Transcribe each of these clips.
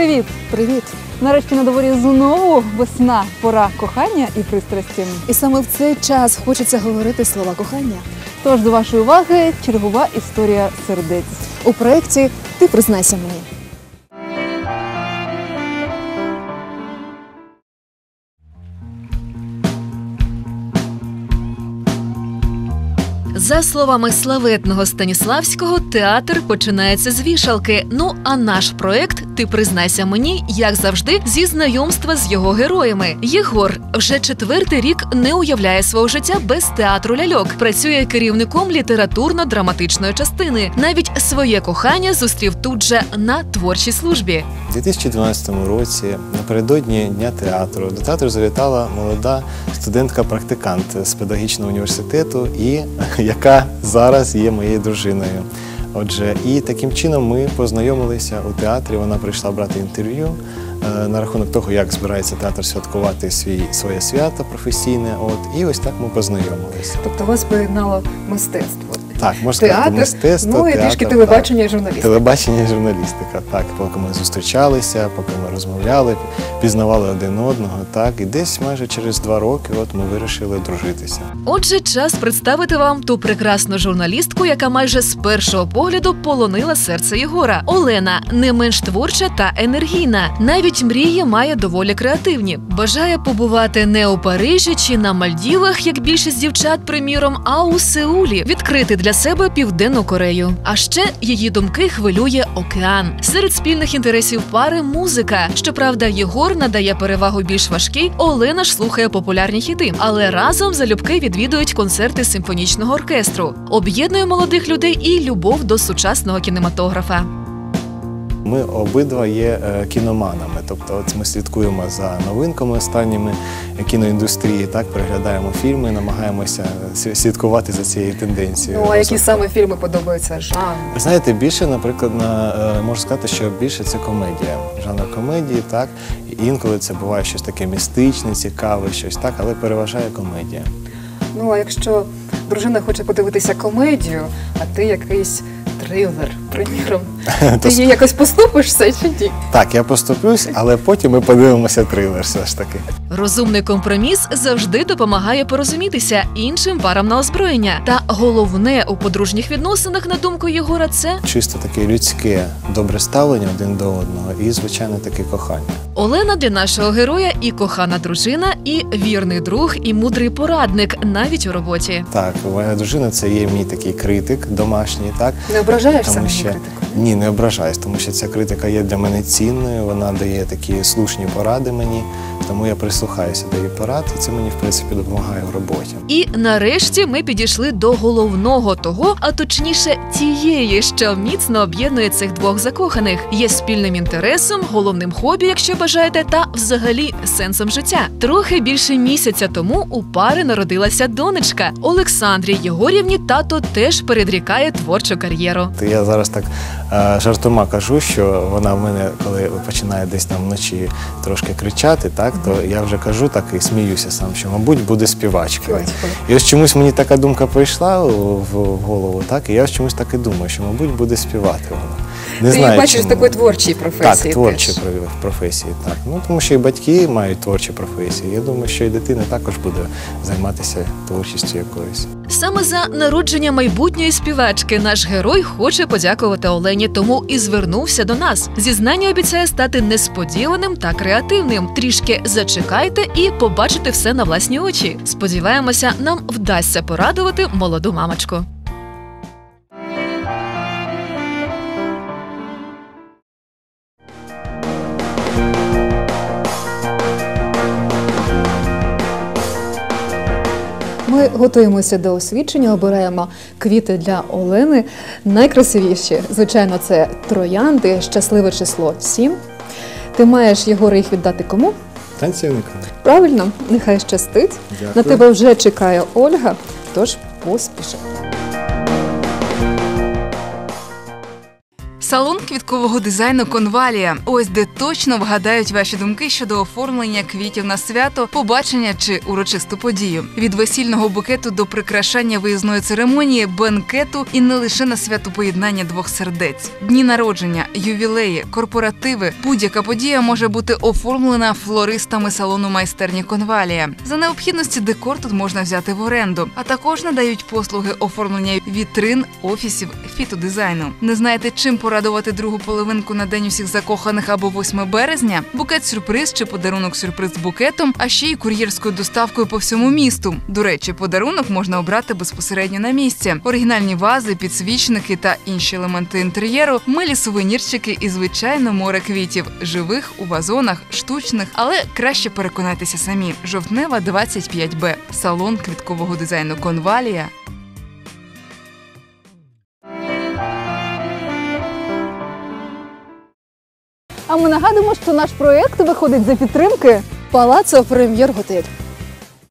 Привіт! Привіт! Нарешті на дворі знову весна, пора кохання і пристрасті. І саме в цей час хочеться говорити слова кохання Тож до вашої уваги чергова історія сердець. у проєкті Ти признайся мені. За словами славетного Станіславського, театр починається з вішалки. Ну а наш проект Ти признайся мені, як завжди, зі знайомства з його героями. Єгор вже четвертий рік не уявляє свого життя без театру ляльок. Працює керівником літературно-драматичної частини. Навіть своє кохання зустрів тут же на творчій службі. У 2012 році напередодні дня театру до театру завітала молода студентка-практикант з педагогічного університету, і яка зараз є моєю дружиною. Отже, і таким чином ми познайомилися у театрі. Вона прийшла брати інтерв'ю е, на рахунок того, як збирається театр святкувати свій своє свято професійне. От і ось так ми познайомилися. Тобто вас поєднало мистецтво. Так, можна сказати, Театр, мистецтво, ну і театр, трішки так. телебачення і журналістика. Телебачення і журналістика. Так, поки ми зустрічалися, поки ми розмовляли, пізнавали один одного. Так, і десь майже через два роки от ми вирішили дружитися. Отже, час представити вам ту прекрасну журналістку, яка майже з першого погляду полонила серце Єгора. Олена не менш творча та енергійна. Навіть мрії має доволі креативні. Бажає побувати не у Парижі чи на Мальдівах, як більшість дівчат, приміром, а у Сеулі, відкрити для себе південну Корею. А ще її думки хвилює океан. Серед спільних інтересів пари музика. Щоправда, Єгор надає перевагу більш важкій, Олена ж слухає популярні хіти, але разом залюбки відвідують концерти симфонічного оркестру. Об'єднує молодих людей і любов до сучасного кінематографа. Ми обидва є е, кіноманами, тобто от ми слідкуємо за новинками останніми кіноіндустрії, так переглядаємо фільми, намагаємося слідкувати за цією тенденцією. Ну а які Особливо. саме фільми подобаються? Жанр? Знаєте, більше, наприклад, на е, можу сказати, що більше це комедія, жанр комедії, так інколи це буває щось таке містичне, цікаве, щось так, але переважає комедія. Ну а якщо дружина хоче подивитися комедію, а ти якийсь трилер, приміром, ти її якось поступишся чи ні? Так, я поступлюсь, але потім ми подивимося трилер все ж таки. Розумний компроміс завжди допомагає порозумітися іншим парам на озброєння. Та головне у подружніх відносинах, на думку Єгора, це Чисто таке людське добре ставлення один до одного і, звичайно, таке кохання. Олена для нашого героя і кохана дружина, і вірний друг, і мудрий порадник навіть у роботі. Так, моя дружина це є мій такий критик домашній, так Не ображаєшся на критику? Ні, не ображаюсь, тому що ця критика є для мене цінною. Вона дає такі слушні поради мені, тому я прислухаюся до її порад, і це мені в принципі допомагає в роботі. І нарешті ми підійшли до головного того, а точніше тієї, що міцно об'єднує цих двох закоханих, є спільним інтересом, головним хобі, якщо бажаєте, та взагалі сенсом життя. Трохи більше місяця тому у пари народилася донечка Олександрі Єгорівні. Тато теж передрікає творчу кар'єру. Я зараз так жартома кажу, що вона в мене, коли починає десь там вночі трошки кричати, так то я вже кажу так і сміюся сам, що мабуть буде співачкою. І ось чомусь мені така думка прийшла в голову, так і я ось чомусь так і думаю, що мабуть буде співати вона. Не ти знаю, бачиш в чому. такої творчій професії. Так, творчі теж. про- професії, так. Ну тому що і батьки мають творчі професії. Я думаю, що і дитина також буде займатися творчістю якоюсь. Саме за народження майбутньої співачки наш герой хоче подякувати Олені, тому і звернувся до нас. Зізнання обіцяє стати несподіваним та креативним. Трішки зачекайте і побачите все на власні очі. Сподіваємося, нам вдасться порадувати молоду мамочку. Ми готуємося до освідчення, обираємо квіти для Олени. Найкрасивіші, звичайно, це троянди, щасливе число 7. Ти маєш Єгоре їх віддати кому? Танцівникам. Правильно, нехай щастить. Дякую. На тебе вже чекає Ольга, тож поспішай. Салон квіткового дизайну Конвалія. Ось де точно вгадають ваші думки щодо оформлення квітів на свято, побачення чи урочисту подію. Від весільного букету до прикрашання виїзної церемонії, бенкету і не лише на свято поєднання двох сердець. Дні народження, ювілеї, корпоративи. Будь-яка подія може бути оформлена флористами салону майстерні Конвалія. За необхідності декор тут можна взяти в оренду, а також надають послуги оформлення вітрин, офісів, фітодизайну. Не знаєте, чим порадувати другу половинку на день усіх закоханих або 8 березня? Букет сюрприз чи подарунок сюрприз з букетом, а ще й кур'єрською доставкою по всьому місту. До речі, подарунок можна обрати безпосередньо на місці. Оригінальні вази, підсвічники та інші елементи інтер'єру, милі сувенірчики і звичайно море квітів, живих у вазонах, штучних, але краще переконайтеся самі. Жовтнева 25Б. Салон квіткового дизайну Конвалія. А ми нагадуємо, що наш проєкт виходить за підтримки Палацо Прем'єр Готель.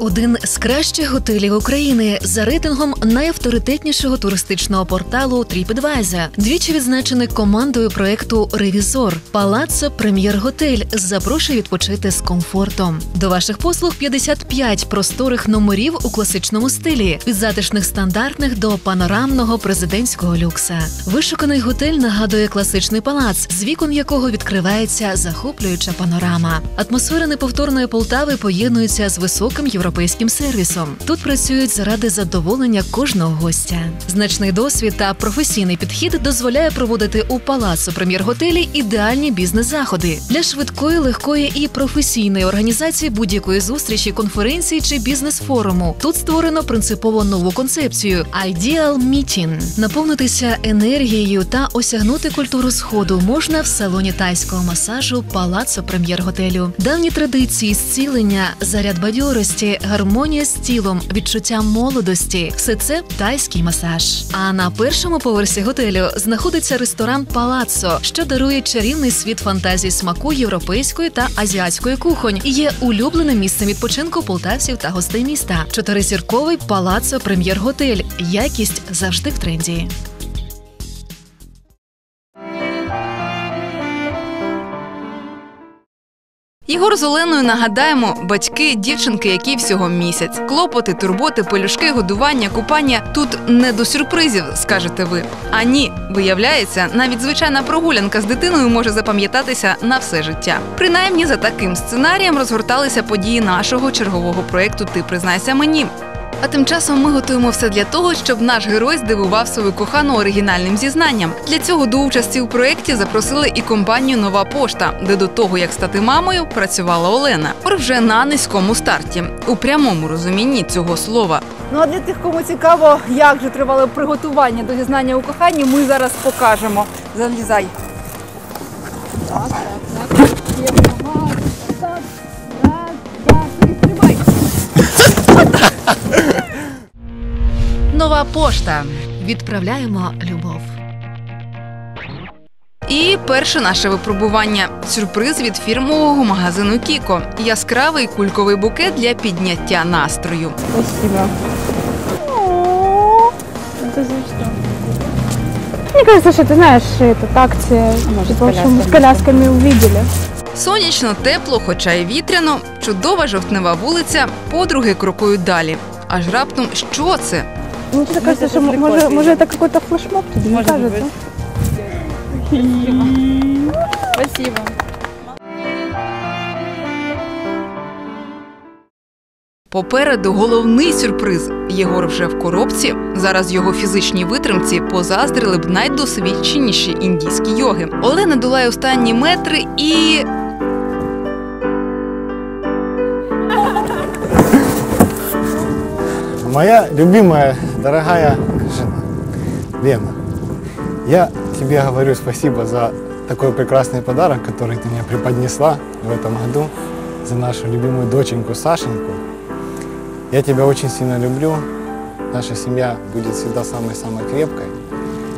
Один з кращих готелів України за рейтингом найавторитетнішого туристичного порталу TripAdvisor. Двічі відзначений командою проекту Ревізор Палаццо Прем'єр Готель запрошує відпочити з комфортом. До ваших послуг 55 просторих номерів у класичному стилі від затишних стандартних до панорамного президентського люкса. Вишуканий готель нагадує класичний палац, з вікон якого відкривається захоплююча панорама. Атмосфера неповторної Полтави поєднується з високим європейським сервісом. Тут працюють заради задоволення кожного гостя. Значний досвід та професійний підхід дозволяє проводити у палацу прем'єр-готелі ідеальні бізнес-заходи для швидкої, легкої і професійної організації будь-якої зустрічі, конференції чи бізнес-форуму. Тут створено принципово нову концепцію Ideal Meeting. Наповнитися енергією та осягнути культуру сходу можна в салоні тайського масажу Палацо прем'єр-готелю. Давні традиції зцілення, заряд бадьорості, гармонія з тілом, відчуття молодості все це тайський масаж. А на першому поверсі готелю знаходиться ресторан Палаццо, що дарує чарівний світ фантазій смаку європейської та азіатської кухонь і є улюбленим місцем відпочинку полтавців та гостей міста. Чотиризірковий Палаццо прем'єр-готель. Якість завжди в тренді. Єгор з Оленою нагадаємо, батьки, дівчинки, які всього місяць. Клопоти, турботи, пелюшки, годування, купання тут не до сюрпризів, скажете ви. А ні, виявляється, навіть звичайна прогулянка з дитиною може запам'ятатися на все життя. Принаймні за таким сценарієм розгорталися події нашого чергового проєкту Ти признайся мені. А тим часом ми готуємо все для того, щоб наш герой здивував свою кохану оригінальним зізнанням. Для цього до участі у проєкті запросили і компанію Нова пошта, де до того як стати мамою працювала Олена. Тепер вже на низькому старті, у прямому розумінні цього слова. Ну а для тих, кому цікаво, як же тривало приготування до зізнання у коханні, ми зараз покажемо. Залізай. Так, так. Так, Нова пошта. Відправляємо любов. І перше наше випробування сюрприз від фірмового магазину Кіко. Яскравий кульковий букет для підняття настрою. Спасибо. Это за что? Мне кажется, что ты знаешь, этот акция, типа, в общем, с колясками увидели. Сонячно, тепло, хоча й вітряно, чудова жовтнева вулиця, подруги крокують далі. Аж раптом що це? Мне что-то кажется, что м- может, может это какой-то флешмоб, тебе не кажется? Спасибо. Попереду головний сюрприз. Єгор вже в коробці. Зараз його фізичній витримці позаздрили б найдосвідченіші індійські йоги. Олена долає останні метри і. Моя любимая, дорогая жена, Лена, я тебе говорю спасибо за такой прекрасный подарок, который ты мне преподнесла в этом году за нашу любимую доченьку Сашеньку. Я тебя очень сильно люблю. Наша семья будет всегда самой-самой крепкой.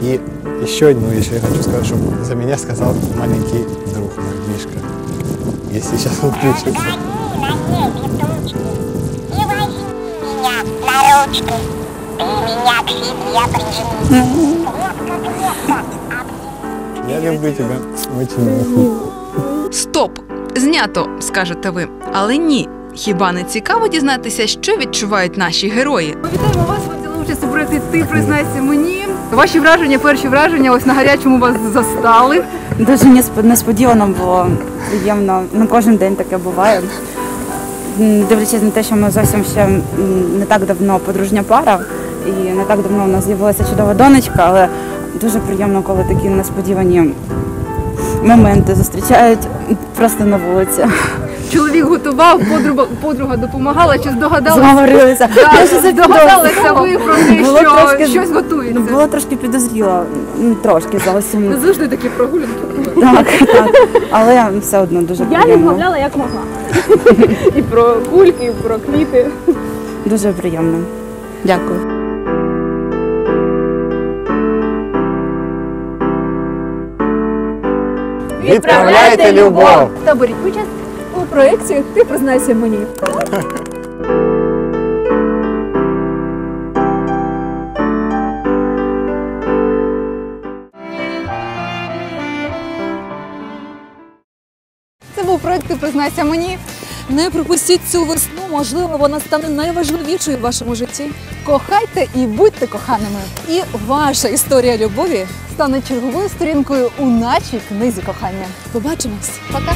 И еще одну вещь я хочу сказать, чтобы за меня сказал маленький друг мой, Мишка. Если сейчас он. И возьми меня на ручки. Ты меня к себе прижми. Крепко-крепко. Я люблю тебе. Очень. Стоп! Знято, скажете ви. Але ні. Хіба не цікаво дізнатися, що відчувають наші герої? Ми вітаємо вас, ви взяли участь у проєкті Ти признайся мені. Ваші враження, перші враження, ось на гарячому вас застали. Дуже несп- несподівано було приємно. Ну, кожен день таке буває. Дивлячись на те, що ми зовсім ще не так давно подружня пара, і не так давно у нас з'явилася чудова донечка, але дуже приємно, коли такі несподівані моменти зустрічають просто на вулиці. Чоловік готував, подруга, подруга допомагала чи здогадалася? Зговорилися. Так, здогадалися ви про те, Було що трошки- щось готується. Ну, було трошки підозріло, ну, трошки зовсім. Не завжди такі прогулянки. Так, так. Але все одно дуже Я приємно. відмовляла як могла. І про кульки, і про квіти. Дуже приємно. Дякую. Відправляйте любов! Та беріть участь у проєкті Ти признайся мені. Це був проєкт Ти признайся мені. Не пропустіть цю весну, можливо, вона стане найважливішою в вашому житті. Кохайте і будьте коханими. І ваша історія любові. Стане черговою сторінкою у нашій книзі кохання. Побачимось. Пока.